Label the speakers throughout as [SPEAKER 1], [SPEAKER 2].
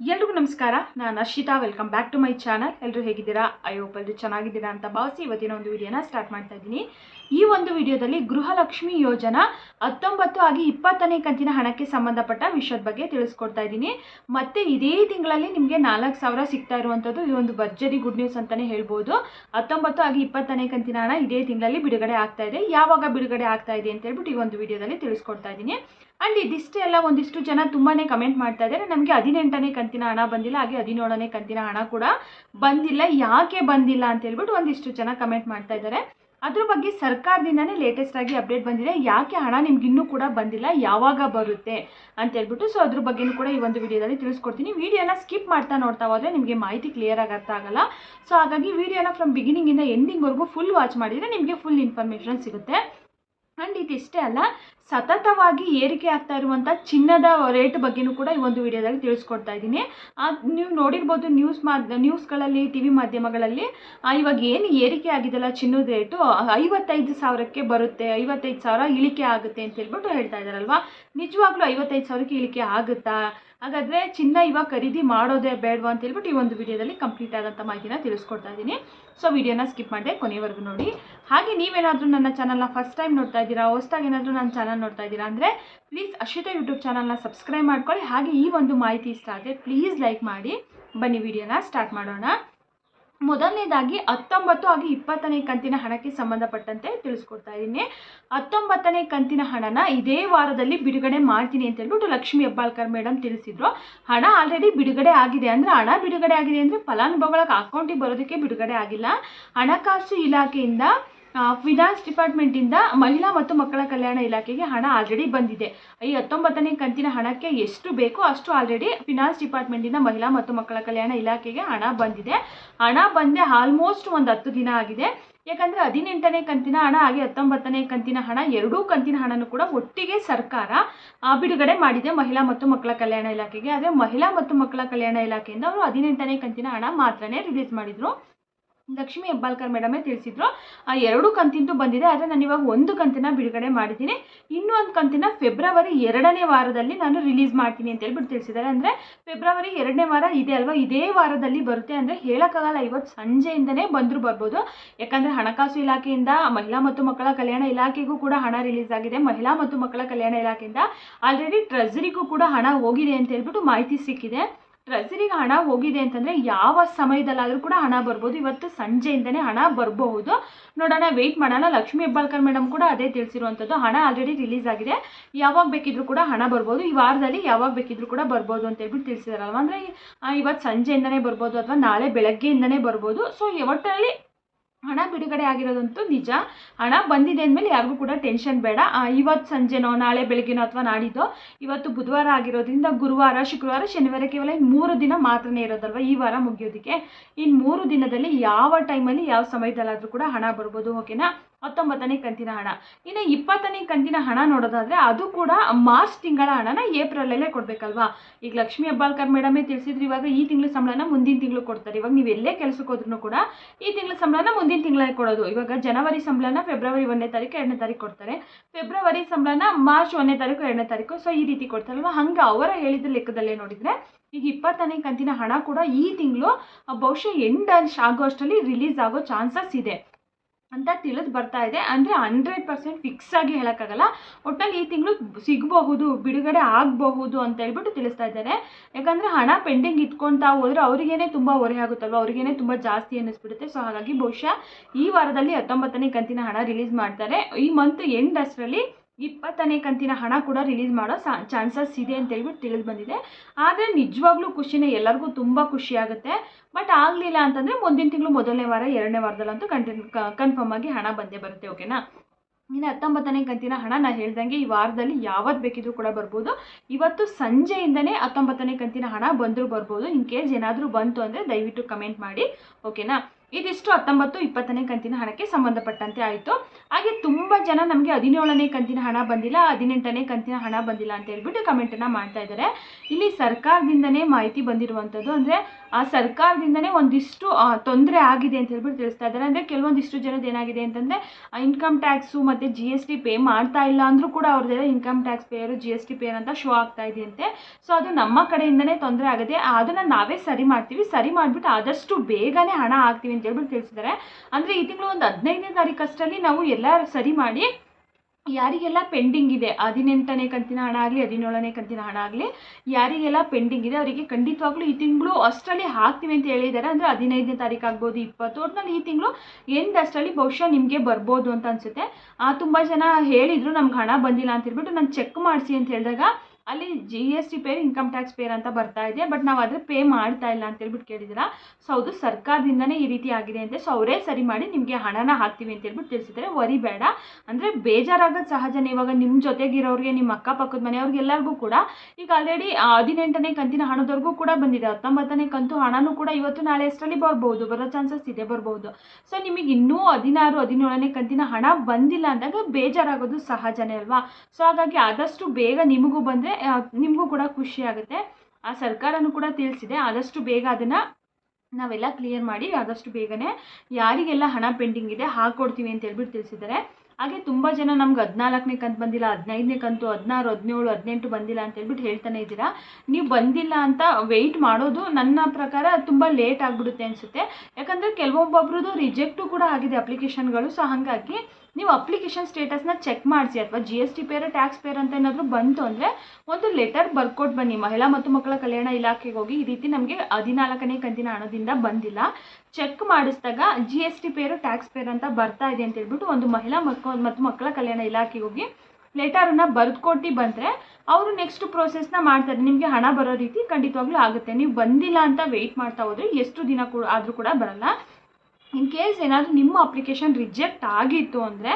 [SPEAKER 1] ಎಲ್ರಿಗೂ ನಮಸ್ಕಾರ. ನಾನು Arshita. Welcome back to my channel ಎಲ್ಲರೂ ಹೇಗಿದ್ದೀರಾ? ಹೋಪ್ ಎಲ್ಲರೂ ಚೆನ್ನಾಗಿದ್ದೀರಾ ಅಂತ ಭಾವಿಸಿ ಇವತ್ತಿನ ಒಂದು ವಿಡಿಯೋನ ಸ್ಟಾರ್ಟ್ ಮಾಡ್ತಾ ಇದ್ದೀನಿ. ಈ ಒಂದು ವಿಡಿಯೋದಲ್ಲಿ ಗೃಹಲಕ್ಷ್ಮಿ ಯೋಜನಾ ಹತ್ತೊಂಬತ್ತು ಆಗಿ ಇಪ್ಪತ್ತನೇ ಕಂತಿನ ಹಣಕ್ಕೆ ಸಂಬಂಧಪಟ್ಟ ವಿಷಯದ ಬಗ್ಗೆ ತಿಳಿಸ್ಕೊಡ್ತಾ ಇದ್ದೀನಿ. ಮತ್ತೆ ಇದೇ ತಿಂಗಳಲ್ಲಿ ನಿಮಗೆ ನಾಲ್ಕು ಸಾವಿರ ಸಿಗ್ತಾ ಇರುವಂಥದ್ದು ಈ ಒಂದು ಭರ್ಜರಿ ಗುಡ್ ನ್ಯೂಸ್ ಅಂತಲೇ ಹೇಳ್ಬೋದು. ಹತ್ತೊಂಬತ್ತು ಆಗಿ ಇಪ್ಪತ್ತನೇ ಕಂತಿನ ಹಣ ಇದೇ ತಿಂಗಳಲ್ಲಿ ಬಿಡುಗಡೆ ಆಗ್ತಾ ಇದೆ. ಯಾವಾಗ ಬಿಡುಗಡೆ ಆಗ್ತಾ ಇದೆ ಅಂತ ಹೇಳ್ಬಿಟ್ಟು ಈ ಒಂದು ವಿಡಿಯೋದಲ್ಲಿ ತಿಳಿಸ್ಕೊಡ್ತಾ ಇದ್ದೀನಿ. ಆ್ಯಂಡ್ ಇದಿಷ್ಟೇ ಎಲ್ಲ ಒಂದಿಷ್ಟು ಜನ ತುಂಬಾ ಕಮೆಂಟ್ ಮಾಡ್ತಾ ಇದ್ದಾರೆ. ನಮಗೆ ಹದಿನೆಂಟನೇ ಕಂತಿನ ಹಣ ಬಂದಿಲ್ಲ, ಹಾಗೆ ಹದಿನೇಳನೇ ಕಂತಿನ ಹಣ ಕೂಡ ಬಂದಿಲ್ಲ. ಯಾಕೆ ಬಂದಿಲ್ಲ ಅಂತ ಹೇಳ್ಬಿಟ್ಟು ಒಂದಿಷ್ಟು ಜನ ಕಮೆಂಟ್ ಮಾಡ್ತಾ ಇದ್ದಾರೆ. ಅದ್ರ ಬಗ್ಗೆ ಸರ್ಕಾರದಿಂದನೇ ಲೇಟೆಸ್ಟ್ ಆಗಿ ಅಪ್ಡೇಟ್ ಬಂದಿದೆ. ಯಾಕೆ ಹಣ ನಿಮ್ಗೆ ಇನ್ನೂ ಕೂಡ ಬಂದಿಲ್ಲ, ಯಾವಾಗ ಬರುತ್ತೆ ಅಂತ ಹೇಳ್ಬಿಟ್ಟು ಸೊ ಅದ್ರ ಬಗ್ಗೆನೂ ಕೂಡ ಈ ಒಂದು ವಿಡಿಯೋದಲ್ಲಿ ತಿಳಿಸ್ಕೊಡ್ತೀನಿ. ವಿಡಿಯೋನ ಸ್ಕಿಪ್ ಮಾಡ್ತಾ ನೋಡ್ತಾ ಹೋದರೆ ನಿಮಗೆ ಮಾಹಿತಿ ಕ್ಲಿಯರ್ ಆಗಿ ಅರ್ಥ ಆಗಲ್ಲ. ಸೊ ಹಾಗಾಗಿ ವಿಡಿಯೋನ ಫ್ರಮ್ ಬಿಗಿನಿಂಗಿಂದ ಎಂಡಿಂಗ್ವರೆಗೂ ಫುಲ್ ವಾಚ್ ಮಾಡಿದರೆ ನಿಮಗೆ ಫುಲ್ ಇನ್ಫಾರ್ಮೇಷನ್ ಸಿಗುತ್ತೆ. ಆ್ಯಂಡ್ ಇದಿಷ್ಟೇ ಅಲ್ಲ, ಸತತವಾಗಿ ಏರಿಕೆ ಆಗ್ತಾ ಇರುವಂಥ ಚಿನ್ನದ ರೇಟ್ ಬಗ್ಗೆನೂ ಕೂಡ ಈ ಒಂದು ವಿಡಿಯೋದಲ್ಲಿ ತಿಳಿಸ್ಕೊಡ್ತಾ ಇದ್ದೀನಿ. ನೀವು ನೋಡಿರ್ಬೋದು ನ್ಯೂಸ್ ಮಾ ನ್ಯೂಸ್ಗಳಲ್ಲಿ ಟಿ ವಿ ಮಾಧ್ಯಮಗಳಲ್ಲಿ ಇವಾಗ ಏನು ಏರಿಕೆ ಆಗಿದೆಲ್ಲ ಚಿನ್ನದ ರೇಟು ಐವತ್ತೈದು ಸಾವಿರಕ್ಕೆ ಬರುತ್ತೆ, ಐವತ್ತೈದು ಸಾವಿರ ಇಳಿಕೆ ಆಗುತ್ತೆ ಅಂತ ಹೇಳ್ಬಿಟ್ಟು ಹೇಳ್ತಾ ಇದ್ದಾರಲ್ವಾ ನಿಜವಾಗ್ಲೂ ಐವತ್ತೈದು ಸಾವಿರಕ್ಕೆ ಇಳಿಕೆ ಆಗುತ್ತಾ? ಹಾಗಾದರೆ ಚಿನ್ನ ಇವಾಗ ಖರೀದಿ ಮಾಡೋದೇ ಬೇಡವಾ ಅಂತ ಹೇಳ್ಬಿಟ್ಟು ಈ ಒಂದು ವಿಡಿಯೋದಲ್ಲಿ ಕಂಪ್ಲೀಟ್ ಆದಂಥ ಮಾಹಿತಿನ ತಿಳಿಸ್ಕೊಡ್ತಾ ಇದ್ದೀನಿ. ಸೊ ವಿಡಿಯೋನ ಸ್ಕಿಪ್ ಮಾಡಿದೆ ಕೊನೆವರೆಗೂ ನೋಡಿ. ಹಾಗೆ ನೀವೇನಾದರೂ ನನ್ನ ಚಾನಲ್ನ ಫಸ್ಟ್ ಟೈಮ್ ನೋಡ್ತಾ ಇದ್ದೀರಾ, ಹೊಸ್ದಾಗಿ ಏನಾದರೂ ನನ್ನ ಚಾನಲ್ ನೋಡ್ತಾ ಇದ್ದೀರಾ ಅಂದರೆ ಪ್ಲೀಸ್ ಅಶ್ವಿತಾ ಯೂಟ್ಯೂಬ್ ಚಾನಲ್ನ ಸಬ್ಸ್ಕ್ರೈಬ್ ಮಾಡ್ಕೊಳ್ಳಿ. ಹಾಗೆ ಈ ಒಂದು ಮಾಹಿತಿ ಇಷ್ಟ ಆದರೆ ಪ್ಲೀಸ್ ಲೈಕ್ ಮಾಡಿ. ಬನ್ನಿ ವಿಡಿಯೋನ ಸ್ಟಾರ್ಟ್ ಮಾಡೋಣ. ಮೊದಲನೇದಾಗಿ ಹತ್ತೊಂಬತ್ತು ಹಾಗೆ ಇಪ್ಪತ್ತನೇ ಕಂತಿನ ಹಣಕ್ಕೆ ಸಂಬಂಧಪಟ್ಟಂತೆ ತಿಳಿಸ್ಕೊಡ್ತಾ ಇದ್ದೀನಿ. ಹತ್ತೊಂಬತ್ತನೇ ಕಂತಿನ ಹಣನ ಇದೇ ವಾರದಲ್ಲಿ ಬಿಡುಗಡೆ ಮಾಡ್ತೀನಿ ಅಂತ ಹೇಳ್ಬಿಟ್ಟು ಲಕ್ಷ್ಮಿ ಹೆಬ್ಬಾಳ್ಕರ್ ಮೇಡಮ್ ತಿಳಿಸಿದ್ರು. ಹಣ ಆಲ್ರೆಡಿ ಬಿಡುಗಡೆ ಆಗಿದೆ ಅಂದರೆ ಹಣ ಬಿಡುಗಡೆ ಆಗಿದೆ ಅಂದರೆ ಫಲಾನುಭವಿಗಳ ಅಕೌಂಟಿಗೆ ಬರೋದಕ್ಕೆ ಬಿಡುಗಡೆ ಆಗಿಲ್ಲ. ಹಣಕಾಸು ಇಲಾಖೆಯಿಂದ ಫಿನಾನ್ಸ್ ಡಿಪಾರ್ಟ್ಮೆಂಟಿಂದ ಮಹಿಳಾ ಮತ್ತು ಮಕ್ಕಳ ಕಲ್ಯಾಣ ಇಲಾಖೆಗೆ ಹಣ ಆಲ್ರೆಡಿ ಬಂದಿದೆ. ಈ ಹತ್ತೊಂಬತ್ತನೇ ಕಂತಿನ ಹಣಕ್ಕೆ ಎಷ್ಟು ಬೇಕೋ ಅಷ್ಟು ಆಲ್ರೆಡಿ ಫಿನಾನ್ಸ್ ಡಿಪಾರ್ಟ್ಮೆಂಟಿಂದ ಮಹಿಳಾ ಮತ್ತು ಮಕ್ಕಳ ಕಲ್ಯಾಣ ಇಲಾಖೆಗೆ ಹಣ ಬಂದಿದೆ. ಹಣ ಬಂದೆ ಆಲ್ಮೋಸ್ಟ್ ಒಂದು ಹತ್ತು ದಿನ ಆಗಿದೆ. ಯಾಕಂದರೆ ಹದಿನೆಂಟನೇ ಕಂತಿನ ಹಣ ಹಾಗೆ ಹತ್ತೊಂಬತ್ತನೇ ಕಂತಿನ ಹಣ ಎರಡೂ ಕಂತಿನ ಹಣನೂ ಕೂಡ ಒಟ್ಟಿಗೆ ಸರ್ಕಾರ ಬಿಡುಗಡೆ ಮಾಡಿದೆ ಮಹಿಳಾ ಮತ್ತು ಮಕ್ಕಳ ಕಲ್ಯಾಣ ಇಲಾಖೆಗೆ. ಆದರೆ ಮಹಿಳಾ ಮತ್ತು ಮಕ್ಕಳ ಕಲ್ಯಾಣ ಇಲಾಖೆಯಿಂದ ಅವರು ಹದಿನೆಂಟನೇ ಕಂತಿನ ಹಣ ಮಾತ್ರನೇ ರಿಲೀಸ್ ಮಾಡಿದರು. ಲಕ್ಷ್ಮಿ ಹೆಬ್ಬಾಳ್ಕರ್ ಮೇಡಮೇ ತಿಳಿಸಿದ್ರು. ಆ ಎರಡು ಕಂತಿಂದು ಬಂದಿದೆ, ಆದರೆ ನಾನು ಇವಾಗ ಒಂದು ಕಂತಿನ ಬಿಡುಗಡೆ ಮಾಡಿದ್ದೀನಿ. ಇನ್ನೂ ಒಂದು ಕಂತಿನ ಫೆಬ್ರವರಿ ಎರಡನೇ ವಾರದಲ್ಲಿ ನಾನು ರಿಲೀಸ್ ಮಾಡ್ತೀನಿ ಅಂತ ಹೇಳ್ಬಿಟ್ಟು ತಿಳಿಸಿದ್ದಾರೆ. ಅಂದರೆ ಫೆಬ್ರವರಿ ಎರಡನೇ ವಾರ ಇದೆ ಅಲ್ವಾ? ಇದೇ ವಾರದಲ್ಲಿ ಬರುತ್ತೆ. ಅಂದರೆ ಹೇಳೋಕ್ಕಾಗಲ್ಲ, ಇವತ್ತು ಸಂಜೆಯಿಂದನೇ ಬಂದರೂ ಬರ್ಬೋದು. ಯಾಕಂದರೆ ಹಣಕಾಸು ಇಲಾಖೆಯಿಂದ, ಮಹಿಳಾ ಮತ್ತು ಮಕ್ಕಳ ಕಲ್ಯಾಣ ಇಲಾಖೆಗೂ ಕೂಡ ಹಣ ರಿಲೀಸ್ ಆಗಿದೆ. ಮಹಿಳಾ ಮತ್ತು ಮಕ್ಕಳ ಕಲ್ಯಾಣ ಇಲಾಖೆಯಿಂದ ಆಲ್ರೆಡಿ ಟ್ರೆಜರಿಗೂ ಕೂಡ ಹಣ ಹೋಗಿದೆ ಅಂತ ಹೇಳ್ಬಿಟ್ಟು ಮಾಹಿತಿ ಸಿಕ್ಕಿದೆ. ಟ್ರೆಜರಿಗೆ ಹಣ ಹೋಗಿದೆ ಅಂತಂದರೆ ಯಾವ ಸಮಯದಲ್ಲಾದರೂ ಕೂಡ ಹಣ ಬರ್ಬೋದು. ಇವತ್ತು ಸಂಜೆಯಿಂದನೇ ಹಣ ಬರಬಹುದು. ನೋಡೋಣ ವೆಯ್ಟ್ ಮಾಡೋಣ. ಲಕ್ಷ್ಮೀ ಹೆಬ್ಬಾಳ್ಕರ್ ಮೇಡಮ್ ಕೂಡ ಅದೇ ತಿಳಿಸಿರುವಂಥದ್ದು ಹಣ ಆಲ್ರೆಡಿ ರಿಲೀಸ್ ಆಗಿದೆ. ಯಾವಾಗ ಬೇಕಿದ್ರೂ ಕೂಡ ಹಣ ಬರ್ಬೋದು. ಈ ವಾರದಲ್ಲಿ ಯಾವಾಗ ಬೇಕಿದ್ರೂ ಕೂಡ ಬರ್ಬೋದು ಅಂತ ಹೇಳ್ಬಿಟ್ಟು ತಿಳಿಸಿದಾರಲ್ವ? ಅಂದರೆ ಇವತ್ತು ಸಂಜೆಯಿಂದನೇ ಬರ್ಬೋದು ಅಥವಾ ನಾಳೆ ಬೆಳಗ್ಗೆಯಿಂದನೇ ಬರ್ಬೋದು. ಸೊ ಒಟ್ಟಲ್ಲಿ ಹಣ ಬಿಡುಗಡೆ ಆಗಿರೋದಂತೂ ನಿಜ. ಹಣ ಬಂದಿದೆ ಅಂದಮೇಲೆ ಯಾರಿಗೂ ಕೂಡ ಟೆನ್ಷನ್ ಬೇಡ. ಇವತ್ತು ಸಂಜೆನೋ, ನಾಳೆ ಬೆಳಗ್ಗೆನೋ ಅಥವಾ ನಾಡಿದ್ದೋ, ಇವತ್ತು ಬುಧವಾರ ಆಗಿರೋದ್ರಿಂದ ಗುರುವಾರ, ಶುಕ್ರವಾರ, ಶನಿವಾರ ಕೇವಲ ಮೂರು ದಿನ ಮಾತ್ರನೇ ಇರೋದಲ್ವ? ಈ ವಾರ ಮುಗಿಯೋದಕ್ಕೆ. ಇನ್ನು ಮೂರು ದಿನದಲ್ಲಿ ಯಾವ ಟೈಮಲ್ಲಿ ಯಾವ ಸಮಯದಲ್ಲಾದರೂ ಕೂಡ ಹಣ ಬರ್ಬೋದು ಓಕೆನಾ ಹತ್ತೊಂಬತ್ತನೇ ಕಂತಿನ ಹಣ. ಇನ್ನು ಇಪ್ಪತ್ತನೇ ಕಂತಿನ ಹಣ ನೋಡೋದಾದರೆ ಅದು ಕೂಡ ಮಾರ್ಚ್ ತಿಂಗಳ ಹಣನ ಏಪ್ರಿಲಲ್ಲೇ ಕೊಡಬೇಕಲ್ವಾ? ಈಗ ಲಕ್ಷ್ಮೀ ಹೆಬ್ಬಾಳ್ಕರ್ ಮೇಡಮೇ ತಿಳಿಸಿದ್ರು ಇವಾಗ ಈ ತಿಂಗಳ ಸಂಬಳನ ಮುಂದಿನ ತಿಂಗಳು ಕೊಡ್ತಾರೆ. ಇವಾಗ ನೀವು ಎಲ್ಲೇ ಕೆಲಸಕ್ಕೆ ಹೋದ್ರೂ ಕೂಡ ಈ ತಿಂಗಳ ಸಂಬಳನ ಮುಂದಿನ ತಿಂಗಳೇ ಕೊಡೋದು. ಇವಾಗ ಜನವರಿ ಸಂಬಳನ ಫೆಬ್ರವರಿ ಒಂದನೇ ತಾರೀಕು ಎರಡನೇ ತಾರೀಕು ಕೊಡ್ತಾರೆ. ಫೆಬ್ರವರಿ ಸಂಬಳನ ಮಾರ್ಚ್ ಒಂದನೇ ತಾರೀಕು ಎರಡನೇ ತಾರೀಕು. ಸೊ ಈ ರೀತಿ ಕೊಡ್ತಾರಲ್ವ? ಹಂಗೆ ಅವರ ಹೇಳಿದ ಲೆಕ್ಕದಲ್ಲೇ ನೋಡಿದರೆ ಈಗ ಇಪ್ಪತ್ತನೇ ಕಂತಿನ ಹಣ ಕೂಡ ಈ ತಿಂಗಳು ಬಹುಶಃ ಎಂಡ್ ಆಗೋ ಅಷ್ಟರಲ್ಲಿ ರಿಲೀಸ್ ಆಗೋ ಚಾನ್ಸಸ್ ಇದೆ. ಅಂತ ತಿಳಿದು ಬರ್ತಾ ಇದೆ. ಅಂದರೆ ಹಂಡ್ರೆಡ್ ಪರ್ಸೆಂಟ್ ಫಿಕ್ಸ್ ಆಗಿ ಹೇಳೋಕ್ಕಾಗಲ್ಲ. ಒಟ್ಟಲ್ಲಿ ಈ ತಿಂಗಳು ಸಿಗಬಹುದು, ಬಿಡುಗಡೆ ಆಗಬಹುದು ಅಂತ ಹೇಳ್ಬಿಟ್ಟು ತಿಳಿಸ್ತಾ ಇದ್ದಾರೆ. ಯಾಕಂದರೆ ಹಣ ಪೆಂಡಿಂಗ್ ಇಟ್ಕೊತಾ ಹೋದರೆ ಅವ್ರಿಗೇನೆ ತುಂಬ ಹೊರೆ ಆಗುತ್ತಲ್ವ? ಅವ್ರಿಗೇನೆ ತುಂಬ ಜಾಸ್ತಿ ಅನ್ನಿಸ್ಬಿಡುತ್ತೆ. ಸೊ ಹಾಗಾಗಿ ಬಹುಶಃ ಈ ವಾರದಲ್ಲಿ ಹತ್ತೊಂಬತ್ತನೇ ಕಂತಿನ ಹಣ ರಿಲೀಸ್ ಮಾಡ್ತಾರೆ. ಈ ಮಂತ್ ಎಂಡ್ ಅಷ್ಟರಲ್ಲಿ ಇಪ್ಪತ್ತನೇ ಕಂತಿನ ಹಣ ಕೂಡ ರಿಲೀಸ್ ಮಾಡೋ ಸಾ ಚಾನ್ಸಸ್ ಇದೆ ಅಂತ ಹೇಳ್ಬಿಟ್ಟು ತಿಳಿದು ಬಂದಿದೆ. ಆದರೆ ನಿಜವಾಗ್ಲೂ ಖುಷಿನೇ ಎಲ್ಲರಿಗೂ ತುಂಬ ಖುಷಿ ಆಗುತ್ತೆ. ಬಟ್ ಆಗಲಿಲ್ಲ ಅಂತಂದರೆ ಮುಂದಿನ ತಿಂಗಳು ಮೊದಲನೇ ವಾರ, ಎರಡನೇ ವಾರದಲ್ಲಂತೂ ಕಂಟಿನ್ ಕನ್ಫರ್ಮ್ ಆಗಿ ಹಣ ಬಂದೇ ಬರುತ್ತೆ ಓಕೆನಾ ಇನ್ನು ಹತ್ತೊಂಬತ್ತನೇ ಕಂತಿನ ಹಣ ನಾನು ಹೇಳ್ದಂಗೆ ಈ ವಾರದಲ್ಲಿ ಯಾವತ್ತು ಬೇಕಿದ್ರೂ ಕೂಡ ಬರ್ಬೋದು. ಇವತ್ತು ಸಂಜೆಯಿಂದನೇ ಹತ್ತೊಂಬತ್ತನೇ ಕಂತಿನ ಹಣ ಬಂದರೂ ಬರ್ಬೋದು. ಇನ್ ಕೇಸ್ ಏನಾದರೂ ಬಂತು ಅಂದರೆ ದಯವಿಟ್ಟು ಕಮೆಂಟ್ ಮಾಡಿ ಓಕೆನಾ ಇದಿಷ್ಟು ಹತ್ತೊಂಬತ್ತು ಇಪ್ಪತ್ತನೇ ಕಂತಿನ ಹಣಕ್ಕೆ ಸಂಬಂಧಪಟ್ಟಂತೆ ಆಯಿತು. ಹಾಗೆ ತುಂಬ ಜನ ನಮಗೆ ಹದಿನೇಳನೇ ಕಂತಿನ ಹಣ ಬಂದಿಲ್ಲ, ಹದಿನೆಂಟನೇ ಕಂತಿನ ಹಣ ಬಂದಿಲ್ಲ ಅಂತ ಹೇಳ್ಬಿಟ್ಟು ಕಮೆಂಟನ್ನು ಮಾಡ್ತಾ ಇದ್ದಾರೆ. ಇಲ್ಲಿ ಸರ್ಕಾರದಿಂದನೇ ಮಾಹಿತಿ ಬಂದಿರುವಂಥದ್ದು ಅಂದರೆ, ಆ ಸರ್ಕಾರದಿಂದನೇ ಒಂದಿಷ್ಟು ತೊಂದರೆ ಆಗಿದೆ ಅಂತ ಹೇಳ್ಬಿಟ್ಟು ತಿಳಿಸ್ತಾ ಇದ್ದಾರೆ. ಅಂದರೆ ಕೆಲವೊಂದಿಷ್ಟು ಜನದ ಏನಾಗಿದೆ ಅಂತಂದರೆ ಇನ್ಕಮ್ ಟ್ಯಾಕ್ಸು ಮತ್ತು ಜಿ ಎಸ್ ಟಿ ಪೇ ಮಾಡ್ತಾ ಇಲ್ಲ ಅಂದರೂ ಕೂಡ ಅವ್ರದ್ದೆಲ್ಲ income tax payer G S T payer ಅಂತ ಶೋ ಆಗ್ತಾ ಇದೆಯಂತೆ. ಸೊ ಅದು ನಮ್ಮ ಕಡೆಯಿಂದನೇ ತೊಂದರೆ ಆಗುತ್ತೆ. ಅದನ್ನು ನಾವೇ ಸರಿ ಮಾಡ್ತೀವಿ. ಸರಿ ಮಾಡಿಬಿಟ್ಟು ಆದಷ್ಟು ಬೇಗನೆ ಹಣ ಹಾಕ್ತೀವಿ ಅಂತ ಹೇಳ್ಬಿಟ್ಟು ತಿಳಿಸಿದ್ದಾರೆ. ಅಂದರೆ ಈ ತಿಂಗಳು ಒಂದು ಹದಿನೈದನೇ ತಾರೀಕಷ್ಟರಲ್ಲಿ ನಾವು ಎಲ್ಲ ಸರಿ ಮಾಡಿ, ಯಾರಿಗೆಲ್ಲ ಪೆಂಡಿಂಗ್ ಇದೆ, ಹದಿನೆಂಟನೇ ಕಂತಿನ ಹಣ ಆಗಲಿ, ಹದಿನೇಳನೇ ಕಂತಿನ ಹಣ ಆಗಲಿ, ಯಾರಿಗೆಲ್ಲ ಪೆಂಡಿಂಗ್ ಇದೆ ಅವರಿಗೆ ಖಂಡಿತವಾಗ್ಲೂ ಈ ತಿಂಗಳು ಅಷ್ಟರಲ್ಲಿ ಹಾಕ್ತೀವಿ ಅಂತ ಹೇಳಿದ್ದಾರೆ. ಅಂದರೆ ಹದಿನೈದನೇ ತಾರೀಕು ಆಗ್ಬೋದು ಇಪ್ಪತ್ತು ಒಟ್ನಲ್ಲಿ ಈ ತಿಂಗಳು ಎಂಡ್ ಅಷ್ಟರಲ್ಲಿ ಬಹುಶಃ ನಿಮಗೆ ಬರ್ಬೋದು ಅಂತ ಅನಿಸುತ್ತೆ. ತುಂಬ ಜನ ಹೇಳಿದರು ನಮ್ಗೆ ಹಣ ಬಂದಿಲ್ಲ ಅಂತ ಹೇಳ್ಬಿಟ್ಟು ನಾನು ಚೆಕ್ ಮಾಡಿಸಿ ಅಂತ ಹೇಳಿದಾಗ ಅಲ್ಲಿ G S T payer income tax payer ಅಂತ ಬರ್ತಾ ಇದೆ. ಬಟ್ ನಾವು ಅದ್ರ ಪೇ ಮಾಡ್ತಾ ಇಲ್ಲ ಅಂತ ಹೇಳ್ಬಿಟ್ಟು ಕೇಳಿದ್ದೀರಾ? ಸೊ ಅದು ಸರ್ಕಾರದಿಂದನೇ ಈ ರೀತಿ ಆಗಿದೆ ಅಂತ. ಸೊ ಅವರೇ ಸರಿ ಮಾಡಿ ನಿಮಗೆ ಹಣನ ಹಾಕ್ತೀವಿ ಅಂತ ಹೇಳ್ಬಿಟ್ಟು ತಿಳಿಸಿದ್ದಾರೆ. ವರಿ ಬೇಡ. ಅಂದರೆ ಬೇಜಾರಾಗೋದು ಸಹಜನೇ. ಇವಾಗ ನಿಮ್ಮ ಜೊತೆಗಿರೋರಿಗೆ ನಿಮ್ಮ ಅಕ್ಕಪಕ್ಕದ ಮನೆಯವ್ರಿಗೆಲ್ಲರಿಗೂ ಕೂಡ ಈಗ ಆಲ್ರೆಡಿ ಹದಿನೆಂಟನೇ ಕಂತಿನ ಹಣದವರೆಗೂ ಕೂಡ ಬಂದಿದೆ. ಹತ್ತೊಂಬತ್ತನೇ ಕಂತು ಹಣನೂ ಕೂಡ ಇವತ್ತು ನಾಳೆ ಅಷ್ಟರಲ್ಲಿ ಬರ್ಬೋದು? ಬರೋ ಚಾನ್ಸಸ್ ಇದೆ ಬರ್ಬೋದು. ಸೊ ನಿಮಗೆ ಇನ್ನೂ ಹದಿನಾರು, ಹದಿನೇಳನೇ ಕಂತಿನ ಹಣ ಬಂದಿಲ್ಲ ಅಂದಾಗ ಬೇಜಾರಾಗೋದು ಸಹಜನೇ ಅಲ್ವಾ? ಸೊ ಹಾಗಾಗಿ ಆದಷ್ಟು ಬೇಗ ನಿಮಗೂ ಬಂದರೆ ನಿಮಗೂ ಕೂಡ ಖುಷಿ ಆಗುತ್ತೆ. ಆ ಸರ್ಕಾರನೂ ಕೂಡ ತಿಳಿಸಿದೆ, ಆದಷ್ಟು ಬೇಗ ಅದನ್ನು ನಾವೆಲ್ಲ ಕ್ಲಿಯರ್ ಮಾಡಿ, ಆದಷ್ಟು ಬೇಗನೆ ಯಾರಿಗೆಲ್ಲ ಹಣ ಪೆಂಡಿಂಗ್ ಇದೆ ಹಾಕ್ಕೊಡ್ತೀವಿ ಅಂತ ಹೇಳ್ಬಿಟ್ಟು ತಿಳಿಸಿದ್ದಾರೆ. ಹಾಗೆ ತುಂಬ ಜನ ನಮ್ಗೆ ಹದಿನಾಲ್ಕನೇ ಕಂತು ಬಂದಿಲ್ಲ, ಹದಿನೈದನೇ ಕಂತು, ಹದಿನಾರು, ಹದಿನೇಳು, ಹದಿನೆಂಟು ಬಂದಿಲ್ಲ ಅಂತ ಹೇಳ್ಬಿಟ್ಟು ಹೇಳ್ತಾನೆ ಇದ್ದೀರಾ. ನೀವು ಬಂದಿಲ್ಲ ಅಂತ ವೆಯ್ಟ್ ಮಾಡೋದು ನನ್ನ ಪ್ರಕಾರ ತುಂಬ ಲೇಟ್ ಆಗಿಬಿಡುತ್ತೆ ಅನಿಸುತ್ತೆ. ಯಾಕಂದರೆ ಕೆಲವೊಬ್ಬೊಬ್ರದ್ದು ರಿಜೆಕ್ಟು ಕೂಡ ಆಗಿದೆ ಅಪ್ಲಿಕೇಶನ್ಗಳು ಸೊ ಹಾಗಾಗಿ ನೀವು ಅಪ್ಲಿಕೇಶನ್ ಸ್ಟೇಟಸ್ನ ಚೆಕ್ ಮಾಡಿಸಿ ಅಥವಾ G S T payer tax payer ಅಂತ ಏನಾದರೂ ಬಂತು ಅಂದರೆ ಒಂದು ಲೆಟರ್ ಬರ್ಕೊಟ್ಟು ಬನ್ನಿ. ಮಹಿಳಾ ಮತ್ತು ಮಕ್ಕಳ ಕಲ್ಯಾಣ ಇಲಾಖೆಗೆ ಹೋಗಿ ಈ ರೀತಿ ನಮಗೆ ಹದಿನಾಲ್ಕನೇ ಕಂತಿನ ಹಣದಿಂದ ಬಂದಿಲ್ಲ. ಚೆಕ್ ಮಾಡಿಸಿದಾಗ G S T payer tax payer ಅಂತ ಬರ್ತಾ ಇದೆ ಅಂತ ಹೇಳ್ಬಿಟ್ಟು ಒಂದು ಮಹಿಳಾ ಮಕ್ಕ, ಮತ್ತು ಮಕ್ಕಳ ಕಲ್ಯಾಣ ಇಲಾಖೆಗೆ ಹೋಗಿ ಲೆಟರನ್ನು ಬರೆದುಕೊಟ್ಟು ಬಂದರೆ ಅವರು ನೆಕ್ಸ್ಟ್ ಪ್ರೋಸೆಸ್ನ ಮಾಡ್ತಾರೆ. ನಿಮಗೆ ಹಣ ಬರೋ ರೀತಿ ಖಂಡಿತವಾಗ್ಲೂ ಆಗುತ್ತೆ. ನೀವು ಬಂದಿಲ್ಲ ಅಂತ ವೆಯ್ಟ್ ಮಾಡ್ತಾ ಹೋದರೆ ಎಷ್ಟು ದಿನ ಕೂಡ ಆದರೂ ಕೂಡ ಬರಲ್ಲ. ಇನ್ ಕೇಸ್ ಏನಾದರೂ ನಿಮ್ಮ ಅಪ್ಲಿಕೇಶನ್ ರಿಜೆಕ್ಟ್ ಆಗಿತ್ತು ಅಂದರೆ,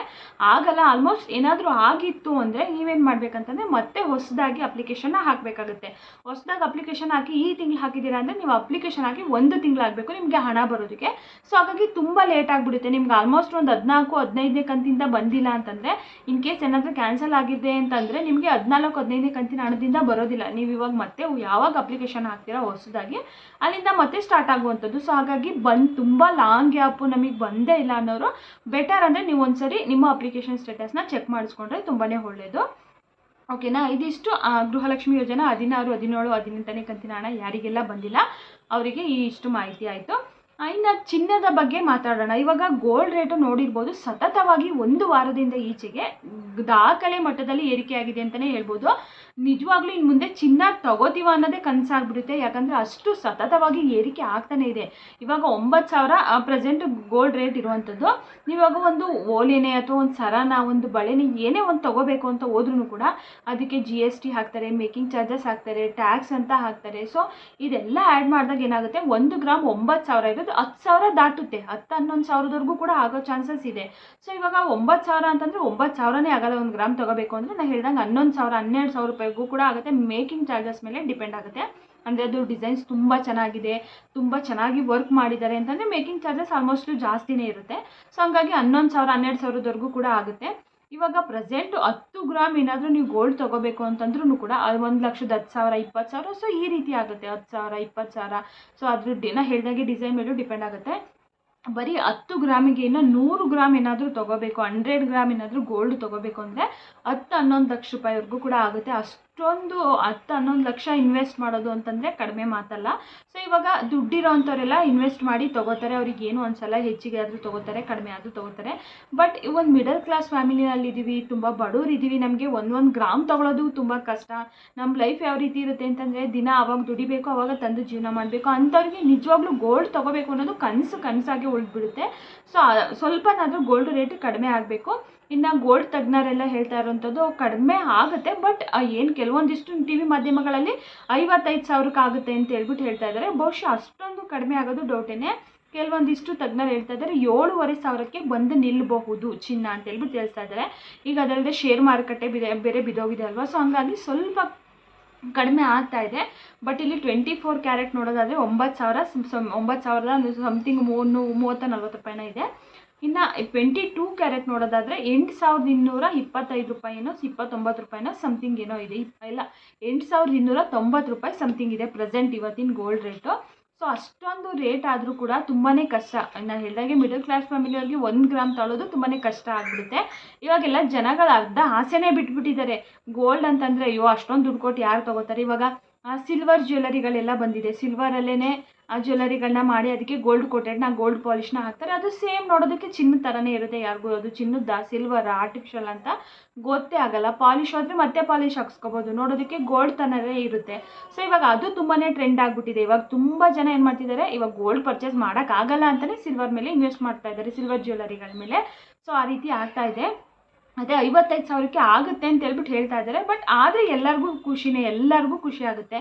[SPEAKER 1] ಆಗಲ್ಲ ಆಲ್ಮೋಸ್ಟ್ ಏನಾದರೂ ಆಗಿತ್ತು ಅಂದರೆ ನೀವೇನು ಮಾಡಬೇಕಂತಂದರೆ ಮತ್ತೆ ಹೊಸದಾಗಿ ಅಪ್ಲಿಕೇಶನ್ನ ಹಾಕಬೇಕಾಗುತ್ತೆ. ಹೊಸದಾಗಿ ಅಪ್ಲಿಕೇಶನ್ ಹಾಕಿ ಈ ತಿಂಗಳು ಹಾಕಿದ್ದೀರಾ ಅಂದರೆ ನೀವು ಅಪ್ಲಿಕೇಶನ್ ಹಾಕಿ ಒಂದು ತಿಂಗಳಾಗಬೇಕು ನಿಮಗೆ ಹಣ ಬರೋದಕ್ಕೆ. ಸೊ ಹಾಗಾಗಿ ತುಂಬ ಲೇಟ್ ಆಗಿಬಿಡುತ್ತೆ. ನಿಮ್ಗೆ ಆಲ್ಮೋಸ್ಟ್ ಒಂದು ಹದಿನಾಲ್ಕು, ಹದಿನೈದನೇ ಕಂತಿಂದ ಬಂದಿಲ್ಲ ಅಂತಂದರೆ ಇನ್ ಕೇಸ್ ಏನಾದರೂ ಕ್ಯಾನ್ಸಲ್ ಆಗಿದೆ ಅಂತಂದರೆ ನಿಮಗೆ ಹದಿನಾಲ್ಕು, ಹದಿನೈದನೇ ಕಂತಿನ ಹಣದಿಂದ ಬರೋದಿಲ್ಲ. ನೀವು ಇವಾಗ ಮತ್ತೆ ಯಾವಾಗ ಅಪ್ಲಿಕೇಶನ್ ಹಾಕ್ತೀರಾ ಹೊಸದಾಗಿ, ಅಲ್ಲಿಂದ ಮತ್ತೆ ಸ್ಟಾರ್ಟ್ ಆಗುವಂಥದ್ದು. ಸೊ ಹಾಗಾಗಿ ಬಂದು ತುಂಬ ಲಾಂಗ್ ಗ್ಯಾಪು ನಮಗೆ ಬಂದೇ ಇಲ್ಲ ಅನ್ನೋರು ಬೆಟರ್ ಅಂದರೆ ನೀವು ಒಂದ್ಸರಿ ನಿಮ್ಮ ಅಪ್ಲಿಕೇಶನ್ ಸ್ಟೇಟಸ್ನ ಚೆಕ್ ಮಾಡಿಸ್ಕೊಂಡ್ರೆ ತುಂಬಾ ಒಳ್ಳೆಯದು ಓಕೆನಾ ಇದಿಷ್ಟು ಗೃಹಲಕ್ಷ್ಮಿ ಯೋಜನೆ ಹದಿನಾರು, ಹದಿನೇಳು, ಹದಿನೆಂಟನೇ ಕಂತಿನ ಹಣ ಯಾರಿಗೆಲ್ಲ ಬಂದಿಲ್ಲ, ಅವರಿಗೆ ಈ ಇಷ್ಟು ಮಾಹಿತಿ ಆಯಿತು. ಇನ್ನು ಚಿನ್ನದ ಬಗ್ಗೆ ಮಾತಾಡೋಣ. ಇವಾಗ ಗೋಲ್ಡ್ ರೇಟು ನೋಡಿರ್ಬೋದು, ಸತತವಾಗಿ ಒಂದು ವಾರದಿಂದ ಈಚೆಗೆ ದಾಖಲೆ ಮಟ್ಟದಲ್ಲಿ ಏರಿಕೆಯಾಗಿದೆ ಅಂತಲೇ ಹೇಳ್ಬೋದು. ನಿಜವಾಗ್ಲೂ ಇನ್ನು ಮುಂದೆ ಚಿನ್ನ ತಗೋತೀವ ಅನ್ನೋದೇ ಕನಸಾಗ್ಬಿಡುತ್ತೆ. ಯಾಕಂದರೆ ಅಷ್ಟು ಸತತವಾಗಿ ಏರಿಕೆ ಆಗ್ತಾನೆ ಇದೆ. ಇವಾಗ ಒಂಬತ್ತು ಸಾವಿರ ಪ್ರೆಸೆಂಟ್ ಗೋಲ್ಡ್ ರೇಟ್ ಇರುವಂಥದ್ದು. ಇವಾಗ ಒಂದು ಓಲೆನೆ ಅಥವಾ ಒಂದು ಸರನ, ಒಂದು ಬಳೆನೆ ಏನೇ ಒಂದು ತಗೋಬೇಕು ಅಂತ ಹೋದ್ರೂ ಕೂಡ ಅದಕ್ಕೆ ಜಿ ಎಸ್ ಟಿ ಹಾಕ್ತಾರೆ ಮೇಕಿಂಗ್ ಚಾರ್ಜಸ್ ಹಾಕ್ತಾರೆ ಟ್ಯಾಕ್ಸ್ ಅಂತ ಹಾಕ್ತಾರೆ. ಸೊ ಇದೆಲ್ಲ ಆ್ಯಡ್ ಮಾಡಿದಾಗ ಏನಾಗುತ್ತೆ? ಒಂದು ಗ್ರಾಮ್ ಒಂಬತ್ತು ಸಾವಿರ ಇರೋದು ಹತ್ತು ಸಾವಿರ ದಾಟುತ್ತೆ. ಹತ್ತು ಹನ್ನೊಂದು ಸಾವಿರದವರೆಗೂ ಕೂಡ ಆಗೋ ಚಾನ್ಸಸ್ ಇದೆ. ಸೊ ಇವಾಗ ಒಂಬತ್ತು ಸಾವಿರ ಅಂತಂದರೆ ಒಂಬತ್ತು ಸಾವಿರನೇ ಆಗಲ್ಲ ಒಂದು ಗ್ರಾಮ್ ತಗೋಬೇಕು ಅಂದರೆ ನಾನು ಹೇಳ್ದಂಗೆ ಹನ್ನೊಂದು ಸಾವಿರ, ಹನ್ನೆರಡು ಸಾವಿರ ರೂಪಾಯಿಗೂ ಕೂಡ ಆಗುತ್ತೆ. ಮೇಕಿಂಗ್ ಚಾರ್ಜಸ್ ಮೇಲೆ ಡಿಪೆಂಡ್ ಆಗುತ್ತೆ. ಅಂದರೆ ಅದು ಡಿಸೈನ್ಸ್ ತುಂಬ ಚೆನ್ನಾಗಿದೆ, ತುಂಬ ಚೆನ್ನಾಗಿ ವರ್ಕ್ ಮಾಡಿದ್ದಾರೆ ಅಂತಂದರೆ ಮೇಕಿಂಗ್ ಚಾರ್ಜಸ್ ಆಲ್ಮೋಸ್ಟು ಜಾಸ್ತಿನೇ ಇರುತ್ತೆ. ಸೊ ಹಂಗಾಗಿ ಹನ್ನೊಂದು ಸಾವಿರ, ಹನ್ನೆರಡು ಸಾವಿರದವರೆಗೂ ಕೂಡ ಆಗುತ್ತೆ. ಇವಾಗ ಪ್ರೆಸೆಂಟ್ ಹತ್ತು ಗ್ರಾಮ್ ಏನಾದರೂ ನೀವು ಗೋಲ್ಡ್ ತೊಗೋಬೇಕು ಅಂತಂದ್ರೂ ಕೂಡ ಅದು ಒಂದು ಲಕ್ಷದ ಹತ್ತು ಸಾವಿರ, ಇಪ್ಪತ್ತು ಸಾವಿರ ಸೊ ಈ ರೀತಿ ಆಗುತ್ತೆ. ಹತ್ತು ಸಾವಿರ, ಇಪ್ಪತ್ತು ಸಾವಿರ. ಸೊ ಅದ್ರ ದಿನ ಹೇಳಿದಾಗೆ ಡಿಸೈನ್ ಮೇಲೂ ಡಿಪೆಂಡ್ ಆಗುತ್ತೆ. ಬರೀ ಹತ್ತು ಗ್ರಾಮಿಗೆ ಇನ್ನು ನೂರು ಗ್ರಾಮ್ ಏನಾದರೂ ತೊಗೋಬೇಕು, ಹಂಡ್ರೆಡ್ ಗ್ರಾಮ್ ಏನಾದರೂ ಗೋಲ್ಡ್ ತೊಗೋಬೇಕು ಅಂದರೆ ಹತ್ತು ಹನ್ನೊಂದು ಲಕ್ಷ ರೂಪಾಯಿವರೆಗೂ ಕೂಡ ಆಗುತ್ತೆ ಅಷ್ಟೊಂದು ಹತ್ತು, ಹನ್ನೊಂದು ಲಕ್ಷ ಇನ್ವೆಸ್ಟ್ ಮಾಡೋದು ಅಂತಂದರೆ ಕಡಿಮೆ ಮಾತಲ್ಲ. ಸೊ ಇವಾಗ ದುಡ್ಡಿರೋ ಅಂಥವರೆಲ್ಲ ಇನ್ವೆಸ್ಟ್ ಮಾಡಿ ತೊಗೋತಾರೆ. ಅವ್ರಿಗೆ ಏನು ಅನ್ಸಲ್ಲ ಹೆಚ್ಚಿಗೆ ಆದರೂ ತೊಗೋತಾರೆ, ಕಡಿಮೆ ಆದರೂ ತೊಗೋತಾರೆ. ಬಟ್ ಒಂದು ಮಿಡಲ್ ಕ್ಲಾಸ್ ಫ್ಯಾಮಿಲಿನಲ್ಲಿ ಇದ್ದೀವಿ ತುಂಬ ಬಡವ್ರು ಇದ್ದೀವಿ ನಮಗೆ ಒಂದೊಂದು ಗ್ರಾಮ್ ತೊಗೊಳೋದು ತುಂಬ ಕಷ್ಟ. ನಮ್ಮ ಲೈಫ್ ಯಾವ ರೀತಿ ಇರುತ್ತೆ ಅಂತಂದರೆ ದಿನ ಅವಾಗ ದುಡಿಬೇಕು, ಅವಾಗ ತಂದು ಜೀವನ ಮಾಡಬೇಕು. ಅಂಥವ್ರಿಗೆ ನಿಜವಾಗ್ಲೂ ಗೋಲ್ಡ್ ತೊಗೋಬೇಕು ಅನ್ನೋದು ಕನಸು ಕನಸಾಗಿ ಉಳಿದ್ಬಿಡುತ್ತೆ. ಸೊ ಸ್ವಲ್ಪನಾದರೂ ಗೋಲ್ಡ್ ರೇಟ್ ಕಡಿಮೆ ಆಗಬೇಕು. ಇನ್ನು ಗೋಲ್ಡ್ ತಜ್ಞರೆಲ್ಲ ಹೇಳ್ತಾ ಇರೋವಂಥದ್ದು ಕಡಿಮೆ ಆಗುತ್ತೆ ಬಟ್ ಏನು ಕೆಲವೊಂದಿಷ್ಟು ಟಿ ವಿ ಮಾಧ್ಯಮಗಳಲ್ಲಿ ಐವತ್ತೈದು ಸಾವಿರಕ್ಕೆ ಆಗುತ್ತೆ ಅಂತ ಹೇಳ್ಬಿಟ್ಟು ಹೇಳ್ತಾ ಇದ್ದಾರೆ ಬಹುಶಃ ಅಷ್ಟೊಂದು ಕಡಿಮೆ ಆಗೋದು ಡೌಟೇನೆ. ಕೆಲವೊಂದಿಷ್ಟು ತಜ್ಞರು ಹೇಳ್ತಾ ಇದ್ದಾರೆ ಏಳುವರೆ ಸಾವಿರಕ್ಕೆ ಬಂದು ನಿಲ್ಲಬಹುದು ಚಿನ್ನ ಅಂತ ಹೇಳ್ಬಿಟ್ಟು ಹೇಳ್ತಾ ಇದ್ದಾರೆ ಈಗ ಅದಲ್ಲದೆ ಶೇರ್ ಮಾರುಕಟ್ಟೆ ಬಿದೆ, ಬೇರೆ ಬಿದೋಗಿದೆ ಅಲ್ವಾ? ಸೊ ಹಂಗಾಗಿ ಸ್ವಲ್ಪ ಕಡಿಮೆ ಆಗ್ತಾ ಇದೆ. ಬಟ್ ಇಲ್ಲಿ ಟ್ವೆಂಟಿ ಫೋರ್ ಕ್ಯಾರೆಟ್ ನೋಡೋದಾದರೆ ಒಂಬತ್ತು ಸಾವಿರ ಒಂಬತ್ತು ಸಾವಿರದ ಸಮಥಿಂಗ್ ಮೂರು ಮೂವತ್ತ ನಲ್ವತ್ತು ರೂಪಾಯಿನ ಇದೆ. ಇನ್ನು ಟ್ವೆಂಟಿ ಟೂ ಕ್ಯಾರೆಟ್ ನೋಡೋದಾದರೆ ಎಂಟು ಸಾವಿರದ ಇನ್ನೂರ ಇಪ್ಪತ್ತೈದು ರೂಪಾಯಿನೋ, ಇಪ್ಪತ್ತೊಂಬತ್ತು ರೂಪಾಯಿನೋ ಸಮಥಿಂಗ್ ಏನೋ ಇದೆ. ಇಲ್ಲ ಎಂಟು ಸಾವಿರದ ಇನ್ನೂರ ತೊಂಬತ್ತು ರೂಪಾಯಿ ಸಮಥಿಂಗ್ ಇದೆ ಪ್ರೆಸೆಂಟ್ ಇವತ್ತಿನ ಗೋಲ್ಡ್ ರೇಟು ಸೊ ಅಷ್ಟೊಂದು ರೇಟ್ ಆದರೂ ಕೂಡ ತುಂಬಾ ಕಷ್ಟ. ನಾನು ಹೇಳಿದಾಗೆ ಮಿಡಲ್ ಕ್ಲಾಸ್ ಫ್ಯಾಮಿಲಿಯವ್ರಿಗೆ ಒಂದು ಗ್ರಾಮ್ ತಳೋದು ತುಂಬಾ ಕಷ್ಟ ಆಗಿಬಿಡುತ್ತೆ. ಇವಾಗೆಲ್ಲ ಜನಗಳ ಅರ್ಧ ಆಸೆನೇ ಬಿಟ್ಬಿಟ್ಟಿದ್ದಾರೆ. ಗೋಲ್ಡ್ ಅಂತಂದರೆ ಅಯ್ಯೋ, ಅಷ್ಟೊಂದು ದುಡ್ಡು ಕೊಟ್ಟು ಯಾರು ತೊಗೋತಾರೆ? ಇವಾಗ ಸಿಲ್ವರ್ ಜ್ಯುವೆಲರಿಗಳೆಲ್ಲ ಬಂದಿದೆ. ಸಿಲ್ವರಲ್ಲೇ ಆ ಜ್ಯುವೆಲರಿಗಳನ್ನ ಮಾಡಿ ಅದಕ್ಕೆ ಗೋಲ್ಡ್ ಕೋಟೆಡ್ನ ಗೋಲ್ಡ್ ಪಾಲಿಶ್ನ ಹಾಕ್ತಾರೆ. ಅದು ಸೇಮ್ ನೋಡೋದಕ್ಕೆ ಚಿನ್ನದ ಥರನೇ ಇರುತ್ತೆ ಯಾರಿಗೂ. ಅದು ಚಿನ್ನದ ಸಿಲ್ವರ್ ಆರ್ಟಿಫಿಷಿಯಲ್ ಅಂತ ಗೊತ್ತೇ ಆಗಲ್ಲ. ಪಾಲಿಶ್ ಆದರೆ ಮತ್ತೆ ಪಾಲಿಶ್ ಹಾಕ್ಸ್ಕೊಬೋದು. ನೋಡೋದಕ್ಕೆ ಗೋಲ್ಡ್ ಥರನೇ ಇರುತ್ತೆ. ಸೊ ಇವಾಗ ಅದು ತುಂಬಾ ಟ್ರೆಂಡ್ ಆಗಿಬಿಟ್ಟಿದೆ. ಇವಾಗ ತುಂಬ ಜನ ಏನು ಮಾಡ್ತಿದ್ದಾರೆ, ಇವಾಗ ಗೋಲ್ಡ್ ಪರ್ಚೇಸ್ ಮಾಡೋಕ್ಕಾಗಲ್ಲ ಅಂತಲೇ ಸಿಲ್ವರ್ ಮೇಲೆ ಇನ್ವೆಸ್ಟ್ ಮಾಡ್ತಾ ಇದ್ದಾರೆ ಸಿಲ್ವರ್ ಜ್ಯುವೆಲರಿಗಳ ಮೇಲೆ. ಸೊ ಆ ರೀತಿ ಆಗ್ತಾ ಇದೆ. ಅದೇ ಐವತ್ತೈದು ಸಾವಿರಕ್ಕೆ ಆಗುತ್ತೆ ಅಂತ ಹೇಳ್ಬಿಟ್ಟು ಹೇಳ್ತಾ ಇದ್ದಾರೆ. ಬಟ್ ಆದರೆ ಎಲ್ಲರಿಗೂ ಖುಷಿನೇ, ಎಲ್ಲರಿಗೂ ಖುಷಿ ಆಗುತ್ತೆ.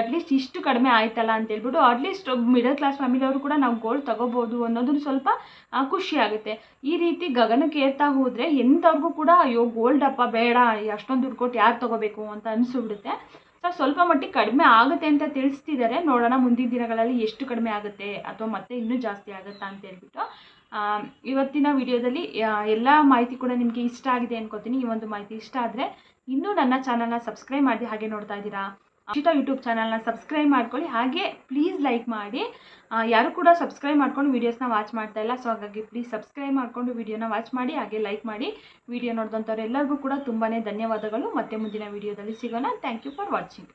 [SPEAKER 1] ಅಟ್ಲೀಸ್ಟ್ ಇಷ್ಟು ಕಡಿಮೆ ಆಯ್ತಲ್ಲ ಅಂತ ಹೇಳ್ಬಿಟ್ಟು ಅಟ್ಲೀಸ್ಟ್ ಮಿಡಲ್ ಕ್ಲಾಸ್ ಫ್ಯಾಮಿಲಿಯವರು ಕೂಡ ನಾವು ಗೋಲ್ಡ್ ತಗೋಬೋದು ಅನ್ನೋದನ್ನು ಸ್ವಲ್ಪ ಖುಷಿ ಆಗುತ್ತೆ. ಈ ರೀತಿ ಗಗನಕ್ಕೆ ಏರ್ತಾ ಹೋದರೆ ಎಂಥವ್ರಿಗೂ ಕೂಡ ಅಯ್ಯೋ ಗೋಲ್ಡ್ ಅಪ್ಪ ಬೇಡ ಅಷ್ಟೊಂದು ದುಡ್ಡು ಕೊಟ್ಟು ಯಾರು ತಗೋಬೇಕು ಅಂತ ಅನಿಸ್ಬಿಡುತ್ತೆ. ಸೊ ಸ್ವಲ್ಪ ಮಟ್ಟಿಗೆ ಕಡಿಮೆ ಆಗುತ್ತೆ ಅಂತ ತಿಳಿಸ್ತಿದ್ದಾರೆ. ನೋಡೋಣ ಮುಂದಿನ ದಿನಗಳಲ್ಲಿ ಎಷ್ಟು ಕಡಿಮೆ ಆಗುತ್ತೆ ಅಥವಾ ಮತ್ತೆ ಇನ್ನೂ ಜಾಸ್ತಿ ಆಗುತ್ತಾ ಅಂತ ಹೇಳ್ಬಿಟ್ಟು. ಇವತ್ತಿನ ವಿಡಿಯೋದಲ್ಲಿ ಎಲ್ಲ ಮಾಹಿತಿ ಕೂಡ ನಿಮಗೆ ಇಷ್ಟ ಆಗಿದೆ ಅನ್ಕೋತೀನಿ. ಈ ಒಂದು ಮಾಹಿತಿ ಇಷ್ಟ ಆದರೆ ಇನ್ನೂ ನನ್ನ ಚಾನಲ್ನ ಸಬ್ಸ್ಕ್ರೈಬ್ ಮಾಡಿ ಹಾಗೆ ನೋಡ್ತಾ ಇದ್ದೀರಾ? ಅಕ್ಷಿತಾ ಯೂಟ್ಯೂಬ್ ಚಾನಲ್ನ ಸಬ್ಸ್ಕ್ರೈಬ್ ಮಾಡ್ಕೊಳ್ಳಿ. ಹಾಗೆ ಪ್ಲೀಸ್ ಲೈಕ್ ಮಾಡಿ. ಯಾರು ಕೂಡ ಸಬ್ಸ್ಕ್ರೈಬ್ ಮಾಡ್ಕೊಂಡು ವೀಡಿಯೋಸ್ನ ವಾಚ್ ಮಾಡ್ತಾ ಇಲ್ಲ ಸೊ ಹಾಗಾಗಿ ಪ್ಲೀಸ್ ಸಬ್ಸ್ಕ್ರೈಬ್ ಮಾಡಿಕೊಂಡು ವೀಡಿಯೋನ ವಾಚ್ ಮಾಡಿ, ಹಾಗೆ ಲೈಕ್ ಮಾಡಿ. ವಿಡಿಯೋ ನೋಡಿದಂಥವ್ರು ಎಲ್ಲರಿಗೂ ಕೂಡ ತುಂಬಾ ಧನ್ಯವಾದಗಳು. ಮತ್ತೆ ಮುಂದಿನ ವಿಡಿಯೋದಲ್ಲಿ ಸಿಗೋಣ. Thank you for watching